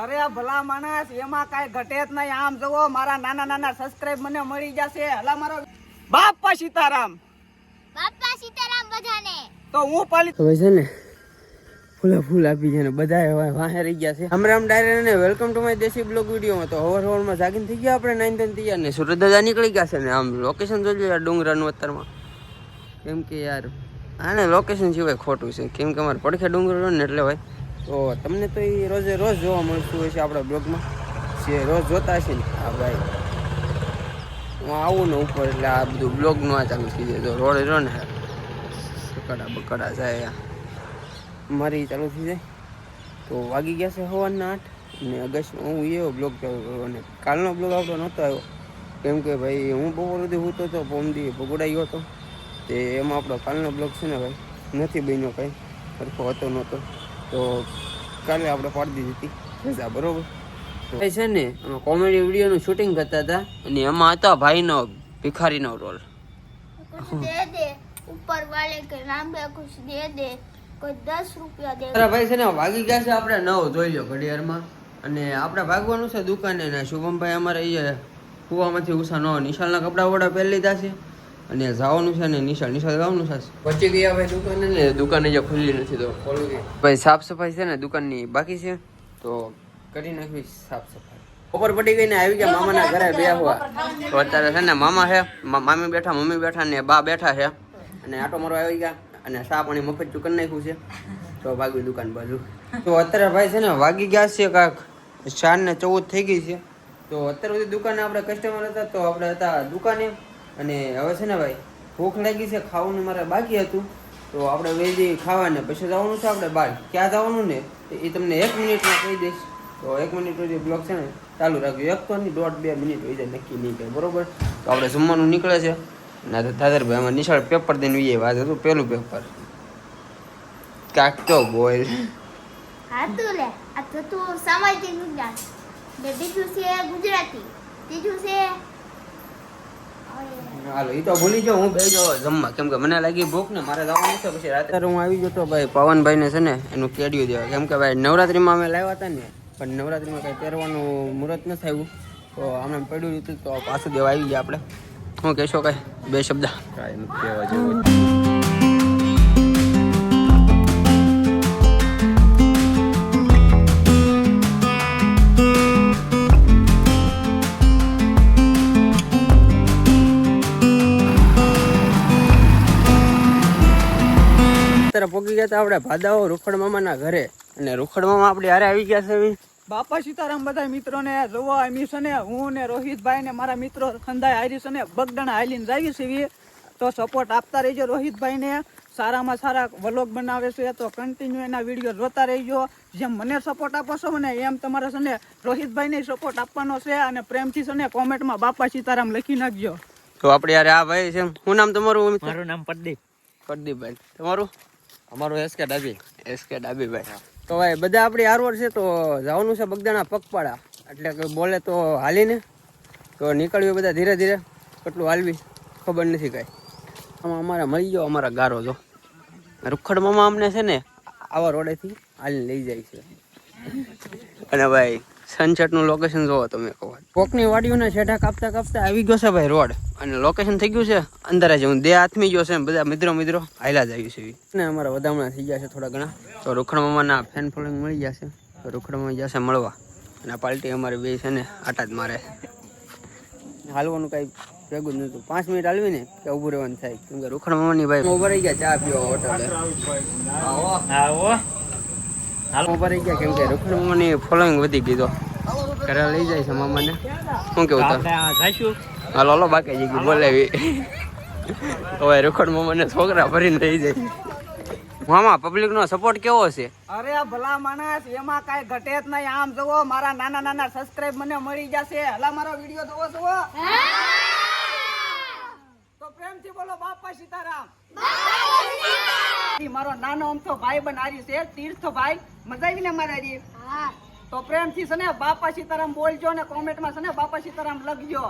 અરે ભલા માણસ એમાં કાંઈ ઘટે જ નહીં. આમ જુઓ મારા નાના નાના સબસ્ક્રાઇબ મને મળી જશે. હલા મારો બાપા સીતારામ. બાપા સીતારામ બધાને. તો હું પાલી હવે છે ને ફૂલે ફૂલ આપી છે ને બધા હવે વાહે રહી ગયા છે. રામ રામ ડાયરે ને welcome to my desi blog વિડીયોમાં તો હવર હવારમાં જાગીને થઈ ગયા આપણે નાઈન ટેન તૈયાર ને સુરત દાદા નીકળી ગયા છે ને આમ લોકેશન જોજો યાર ડુંગરાનું અત્તરમાં કેમ કે યાર આને લોકેશન સિવાય ખોટું છે. કેમ કે અમારે પડખે ડુંગર ને એટલે ભાઈ તો તમને તો એ રોજે રોજ જોવા મળતું હોય છે આપણા બ્લોગમાં. જે રોજ જોતા હશે ને હા ભાઈ. હું આવું ને ઉપર એટલે આ બધું બ્લોગનું આ ચાલુ થઈ જાય. તો રોડે રહ્યો ને, સકડા બકડા જાય મારી ચાલુ થઈ જાય. તો વાગી ગયા છે સવારના આઠ ને અગસ્ટ હું એવો બ્લોગ ચાલુ કર્યો અને કાલનો બ્લોગ આપણો નહોતો આવ્યો. કેમ કે ભાઈ હું બપોર સુધી હું હતો પોમદી ભગોડાયો હતો. તે એમાં આપણો કાલનો બ્લોગ છે ને ભાઈ, નથી બન્યો કંઈ. સરખો હતો નહોતો. તો કાલે આપણે પાડી દીધી હતી રજા બરોબર? છે ને અમે કોમેડી વિડીયોનું શૂટિંગ કરતા હતા અને એમાં હતા ભાઈનો ભિખારીનો રોલ ભાઈ છે ને ભાગી ગયા છે આપણે નવ જોઈ લો ઘડિયાળમાં. અને આપણે ભાગવાનું છે દુકાને ને શુભમભાઈ અમારે કુવામાંથી ઉષા નો નિશાળના કપડા વડા પહેરી લીધા છે. અને જવાનું છે ને નિશાળ નિશાળ જવાનું છે? પહોંચી ગયા ભાઈ દુકાને? ને દુકાને જે ખુલ્લી નથી તો ખોલવી ભાઈ સાફ સફાઈ છે ને દુકાનની બાકી છે તો કરી નાખવી સાફ સફાઈ. બપોર પડી ગઈ ને આવી ગયા મામાના ઘરે બે હોવા. તો અત્યારે છે ને મામા છે મામી બેઠા મમ્મી બેઠા ને બા બેઠા છે. અને આટો મારો આવી ગયા અને ચા પાણી મફત ચૂકન નાખ્યું છે. તો ભાગવી દુકાન બાજુ. તો અત્યારે ભાઈ છે ને વાગી ગયા છે કાંક ચાર ને ચૌદ થઈ ગઈ છે. તો અત્યારે સુધી દુકાને આપણે કસ્ટમર હતા તો આપણે હતા દુકાને. અને હવે છે ને ભાઈ, ભૂખ લાગી છે, ખાવાનું મારે બાકી હતું. તો આપણે વેજી ખાવાને, પછી જવાનું છે આપણે બહાર ક્યાં જવાનું ને? એ તમને એક મિનિટમાં કહી દઈશ. તો એક મિનિટ સુધી બ્લોક છે ને, ચાલુ રાખજો. એક તો નહીં, દોઢ બે મિનિટ હોય જાય, નક્કી નહીં કહે બરોબર? તો આપણે જમવાનું નીકળે છે. ના તો દાદરભાઈ આમાં નિશાળ પેપર દઈને એ વાત હતું પેલું પેપર કાકતો બોલ. હા લે. આ તો તું સમજતી ગુજરાત ને બીજું છે હાલો એ તો ભૂલી જાઓ હું બેજો જમવા. કેમ કે મને લાગી ભૂખ ને મારે જવાનું છે પછી રાત્રે હું આવી ગયો તો ભાઈ પવનભાઈ ને છે ને એનું કેડિયું દેવા. કેમ કે ભાઈ નવરાત્રીમાં અમે લાવ્યા હતા ને પણ નવરાત્રીમાં કંઈ પહેરવાનું મુહૂર્ત નથી આવ્યું. તો અમે પડ્યું હતું તો પાછું દેવા આવી ગયા આપણે. શું કહેશો કાંઈ? બે શબ્દ. કાંઈ કહેવા જેવું. ગયા હતા આપણે ભાદાઓ રૂખડ મામાના ઘરે. અને રૂખડ મામા આપણે હારે આવી ગયા છે બાપા સીતારામ બધા મિત્રોને જોવા એમી છે ને હું ને રોહિતભાઈ ને મારા મિત્રો ખંદાય હારી છે ને બગડાણા હાલીને જાવી છે તો સપોર્ટ આપતા રહેજો રોહિતભાઈ ને સારામાં સારા વ્લોગ બનાવે છે તો કન્ટિન્યુ એના વીડિયો જોતા રહેજો. જેમ મને સપોર્ટ આપો છો ને એમ તમારે છે ને રોહિતભાઈને સપોર્ટ આપવાનો છે. અને પ્રેમથી છે ને કોમેન્ટમાં બાપા સીતારામ લખી નાખજો. તો આપણે યાર આ ભાઈ છે. શું નામ તમારું મારું નામ પ્રદીપ. પ્રદીપભાઈ. તમારું? અમારું એસકે ડાબી. એસકે ડાબીભાઈ તો ભાઈ બધા આપણી આરવર છે તો જવાનું છે બગદાણા પગપાળા. એટલે કે બોલે તો હાલીને. તો નીકળ્યું બધા ધીરે ધીરે. કેટલું હાલવી ખબર નથી કાંઈ. આમાં અમારે મળી ગયો અમારા ગારો જો. રૂખડ મામા અમને છે ને આવા રોડેથી હાલીને લઈ જાય છે. અને ભાઈ સનસેટનું લોકેશન જોવો તમે કહો કોકની વાડીઓના છેડા કાપતા કાપતા આવી ગયો છે ભાઈ રોડ. અને લોકેશન થઈ ગયું છે અંદર જ. હું દે હાથમી ગયો છે બધા મિત્રો મિત્રો હાયલા જ આવ્યું છે ને અમારા વધામણા થઈ ગયા છે થોડા ઘણા. તો રૂખડ મામાના ફેન ફોલોઈંગ મળી ગયા છે. તો રૂખડ મામા જશે મળવા. અને આ પાર્ટી અમારી બે છે ને આટા જ મારે. હાલવાનું કાંઈ ભેગું જ નહોતું. પાંચ મિનિટ હાલવી ને કે ઊભું રહેવાનું થાય. કેમ કે રૂખડ ભાઈ ઊભા રહી ગયા ચા પીવા હોટલે. આવો. ઊભા રહી ગયા કેમ કે રૂખડ ફોલોઈંગ વધી ગઈ ઘરે લઈ જાય છે મામાને. શું કેવું તાર? આપણે આ જઈશું. હાલો હાલો બાકી જઈ બોલાવી. હવે રૂખડ મામાને છોકરા ભરીને લઈ જાય. મામા પબ્લિક નો સપોર્ટ કેવો છે? અરે ભલા માણસ એમાં કઈ ઘટે જ નહીં. આમ જુઓ મારા નાના નાના સબસ્ક્રાઇબ મને મળી જશે. હલા મારો વીડિયો જોવો જુઓ. તો પ્રેમથી બોલો બાપા સીતારામ. ઈ મારો નાનો અમથો ભાઈ બન બનારી છે તીર્થભાઈ મજા આવી ને મારા રી હા. તો પ્રેમથી છે ને બાપા સીતારામ બોલજો ને કોમેન્ટમાં છે ને બાપા સીતારામ લખજો.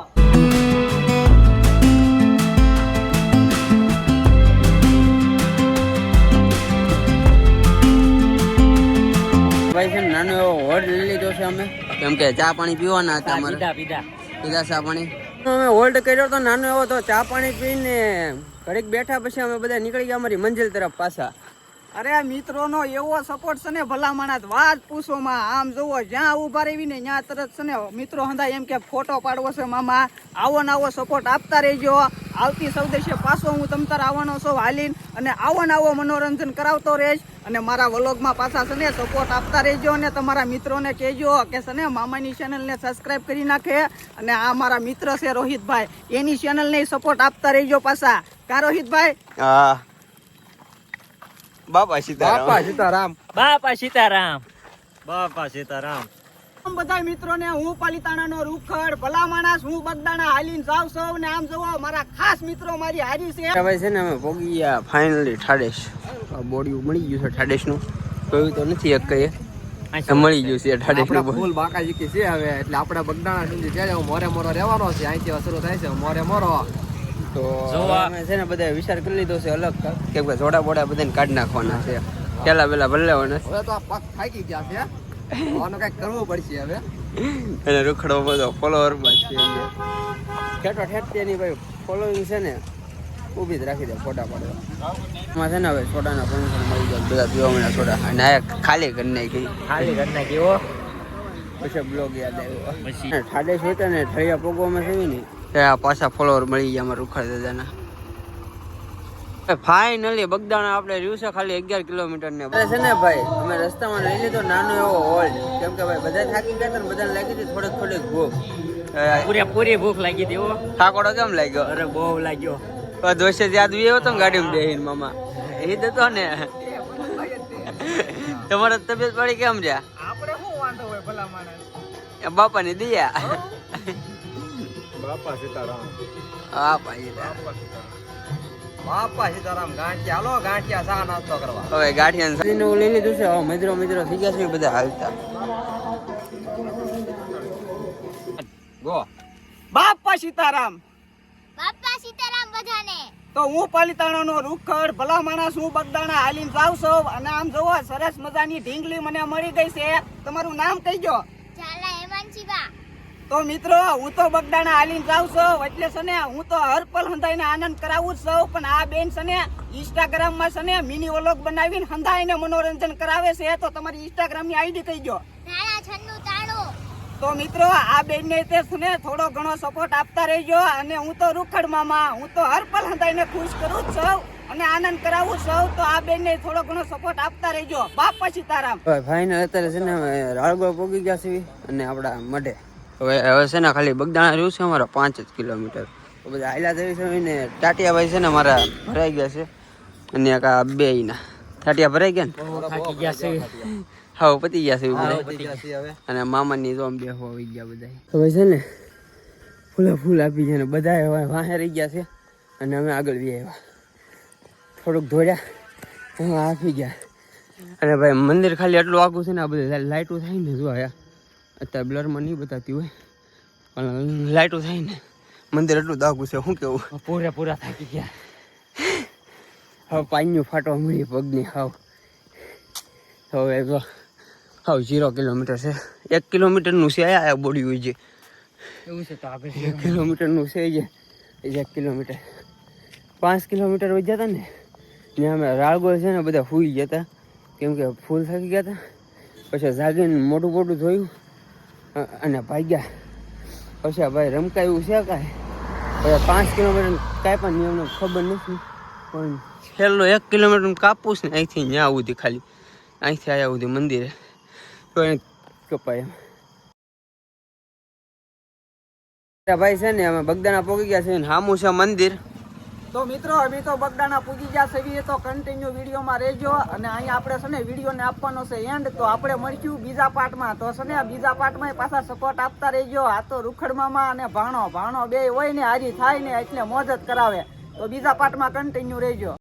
ભાઈ છે નાનો એવો હોલ્ડ લઈ લીધો છે અમે. કેમ કે ચા પાણી પીવાના હતા અમારે. પીધા પીધા. પીધા ચા પાણી. અમે હોલ્ડ કર્યો તો નાનો એવો તો ચા પાણી પીને ઘડીક બેઠા પછી અમે બધા નીકળી ગયા અમારી મંજિલ તરફ પાછા. અરે મિત્રોનો એવો સપોર્ટ છે ને ભલામણા વાત વાત પૂછોમાં આમ જુઓ, જ્યાં ઊભા રહેવી ને ત્યાં તરત છે ને મિત્રો હંધા એમ કે ફોટો પાડવો છે મામા. આવો ને આવો સપોર્ટ આપતા રહેજો. આવતી સૌદેશે પાછો હું તમ તાર આવવાનો છો હાલીન. અને આવો ને આવો મનોરંજન કરાવતો રહીશ. અને મારા વલોગમાં પાછા છે ને સપોર્ટ આપતા રહેજો અને તમારા મિત્રોને કહેજો કે છે ને મામાની ચેનલને સબસ્ક્રાઈબ કરી નાખે. અને આ મારા મિત્ર છે રોહિતભાઈ. એની ચેનલને સપોર્ટ આપતા રહેજો પાછા. કા રોહિતભાઈ? હા. બાપા સીતારામ. સીતારામ. બાપા સીતારામ. બાપા સીતારામ. બધા મિત્રોને હું પાલિતાણાનો રૂખડ ભલા માણસ હું બગદાણા હાલીને જાવ સૌ ને આમ જવો મારા ખાસ મિત્રો મારી હારી છે. ભાઈ છે ને અમે પોગી ગયા ફાઇનલી ઠાડેશ બોડી મળી ગયું છે ઠાડેશનું. કહ્યું તો નથી એક કહીએ. મળી ગયું છે ઠાડેશનું ફૂલ બાકા જીકી છે હવે એટલે આપણે બગદાણા સુધી ત્યાં મોરે મોરો રહેવાનો છે. અહીંથી શરૂ થાય છે મોરે મોરો. તો અમે છે ને બધા વિચાર કરી લીધો છે અલગ કે ભાઈ જોડા બોડા બધાને કાઢી નાખવાના છે. પેલા પેલા ભલે લેવાના. હવે તો આ પગ થાકી ગયા છે આનો કંઈક કરવું પડશે હવે. એને રૂખડો બધો ફોલોવરમાં છે ઠેઠો ઠેઠ તેની ભાઈ ફોલોઈંગ છે ને ઊભી જ રાખી દે ફોટા પાડવા. એમાં છે ને હવે સોડાના ફંક્શન મળી જાય બધા પીવા મળ્યા સોડા. અને આ ખાલી કરી નાખી. ખાલી ઘરના કેવો પછી બ્લોગ યાદ આવ્યો. પછી? ઠાડે છે ને ઠળિયા પોગવામાં છે ને ત્યાં પાછા ફોલોવર મળી ગયા અમારા રૂખડ દાદાના. ફાઇનલી બગદાણા આપણે રહ્યું છે ખાલી અગિયાર કિલોમીટર ને. છે ને ભાઈ અમે રસ્તામાં લઈ લીધો નાનો એવો હોલ્ડ કેમ કે ભાઈ બધા થાકી ગયા હતા ને બધાને લાગી હતી થોડીક થોડીક ભૂખ. પૂરેપૂરી ભૂખ લાગી હતી હો. ઠાકોડો કેમ લાગ્યો? અરે બહુ લાગ્યો. દોસ્ત યાદ આવ્યો હતો ને ગાડીમાં બેહીન મામા. એ હતો ને. તમારા તબિયત પાડી કેમ છે આપણે શું વાંધો હોય ભલા માણસ? એ બાપાની દિયા. બાપા સીતારામ. બાપા સીતારામ. બાપા સીતારામ. ગાંઠિયા. હાલો ગાંઠિયા સા નાસ્તો કરવા. હવે ગાંઠિયા ને લઈ લીધું છે? મિત્રો મિત્રો થઈ ગયા છે બધા હાલતા. ગો. બાપા સીતારામ. બાપા સીતારામ બધાને. તો હું પાલિતાણાનો રૂખડ ભલા માણસ હું બગદાણા હાલીને જાવ છો. અને આમ જોવો સરસ મજાની ઢીંગલી મને મળી ગઈ છે. તમારું નામ કહીજો તો મિત્રો હું તો બગદાણા હાલીને જાઉં છું. એટલે છે ને હું તો હર પલ હંધાઈને આનંદ કરાવું છું. પણ આ બેન છે ને ઇન્સ્ટાગ્રામમાં છે ને મિની વ્લોગ બનાવીને હંધાઈને મનોરંજન કરાવે છે. તો તમારી ઇન્સ્ટાગ્રામની આઈડી કહી દો? તો મિત્રો આ બેન ને તે છે ને થોડો ઘણો સપોર્ટ આપતા રહેજો. અને હું તો રૂખડ મામા હું તો હર પલ હંધાઈને ખુશ કરું જ છું અને આનંદ કરાવું છું. તો આ બેન ને થોડો ઘણો સપોર્ટ આપતા રહેજો. બાપ પછી તારા ભાઈ ને અત્યારે છે ને રાળગો પોગી ગયા છે અને આપડા મઢે. હવે હવે છે ને ખાલી બગદાણા રહ્યું છે અમારા પાંચ જ કિલોમીટર. બધા આયલા થઈ છે ને ટાટિયાભાઈ છે ને મારા ભરાઈ ગયા છે અને આ બે ના ટાટિયા ભરાઈ ગયા ને? ગયા હા પતી ગયા છે ગયા અને મામાની તો બે આવી ગયા બધા હવે છે ને ફૂલે ફૂલ આપી છે ને બધા હવે વાહે રહી ગયા છે અને અમે આગળ બી આવ્યા. થોડુંક દોડ્યા એમાં આપી ગયા. અને ભાઈ મંદિર ખાલી એટલું આખું છે ને આ બધું લાઇટો થાય ને જો આયા અત્યારે બ્લરમાં નહીં બતાતી હોય. પણ લાઇટો થાય ને. મંદિર એટલું દાગું છે શું કેવું? પૂરા પૂરા થાકી ગયા. હવે પાણીનું ફાટવા મળી પગની હાવ. હવે તો હાવ ઝીરો કિલોમીટર છે. એક કિલોમીટરનું છે આ બોડી હોય છે એવું છે તો આપણે એક કિલોમીટરનું છે જે. એક કિલોમીટર પાંચ કિલોમીટર વહી જતા ને. ત્યાં અમે રાળગોળ છે ને બધા ફૂઈ ગયા હતા કેમ કે ફૂલ થાકી ગયા હતા પછી જાગીને મોટું મોટું જોયું અને ભાગ્યા. પછી ભાઈ રમકાયું છે કાંઈ? પછી પાંચ કિલોમીટર કાંઈ પણ નિયમને ખબર નથી. પણ છેલ્લો એક કિલોમીટર કાપું ને, અહીંથી ત્યાં સુધી ખાલી. અહીંથી આવ્યા સુધી મંદિરે. તો એને કપાય એમ. ભાઈ છે ને, અમે બગદાણા પહોંચી ગયા છે હામું છે મંદિર. તો મિત્રો, અમે તો બગડાના પૂજી ગયા છે. તો કન્ટિન્યુ વિડીયોમાં રહેજો. અને અહીંયા આપણે છે ને, વિડીયોને આપવાનો છે એન્ડ તો આપણે મળશું બીજા પાર્ટમાં તો છે ને, બીજા પાર્ટમાં પાછા સપોર્ટ આપતા રહેજો. આ તો રૂખડમામાં અને ભાણો. ભાણો બે હોય ને, હારી થાય ને, એટલે મોજ જ કરાવે. તો બીજા પાર્ટમાં કન્ટિન્યુ રહેજો.